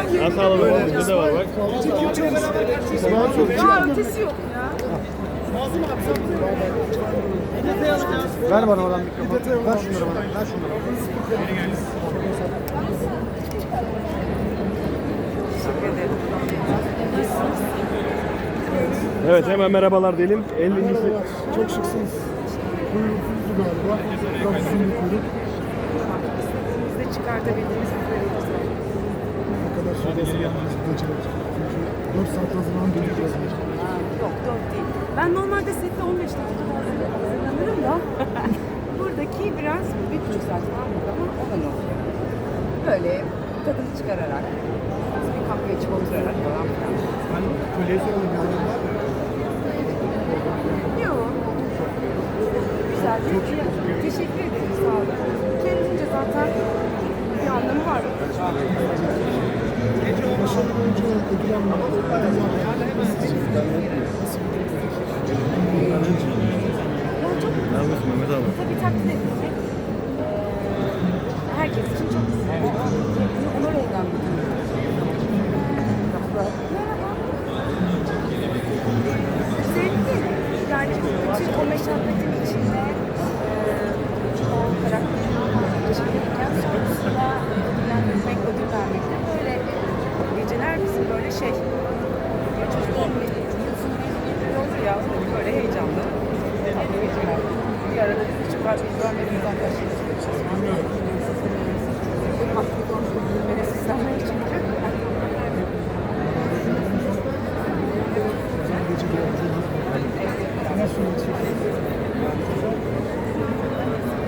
Nasıl alalım? Bizde de var bak. Ötesi yok ya. Ver bana oradan mikrofonu. Ver şunları bana. Ver şunları. Evet hemen merhabalar diyelim. 50. Çok şıksınız. Kuyruğunuzdu galiba. Uzun bir kuyruk. Biz de çıkartabildiğimiz bir bölümümüz var. Ne Çünkü 4 saat hazırlanan geçecek. Ha, Yok dört değil. Ben normalde sette 15 dakika hazırlanırım da. Buradaki biraz bir buçuk saat falan burada ama o da ne oluyor? Böyle tadını çıkararak, bir kahve içip oturarak falan filan. Soralım yani. Yok. Güzel. Teşekkür ederim. Sağ olun. Kendince zaten bir anlamı var. Başarılı oyuncu ödül almak. Ya çok Ne yapıyorsun Mehmet abi? tabii takdir edilecek. Ee, herkes için çok güzel. Onur durum. Merhaba. Zevkli. Yani bütün o meşakkatin geceler bizim böyle şey bir olur ya böyle heyecanlı tatlı geceler. Bir arada bir küçük var bir görmediğimiz arkadaşlarımız konuşup bilmene seslenmek için. Ne söylemek istiyorsun?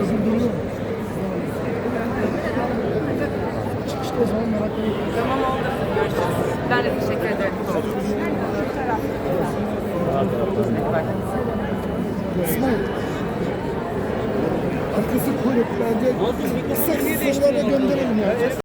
Özür diliyorum. O zaman merakla bekliyorum. Tamam oldu. Görüşürüz. Ben de teşekkür ederim. İsmail. Arkası kuyruk. Bence kısa kısa sorularla gönderelim ya.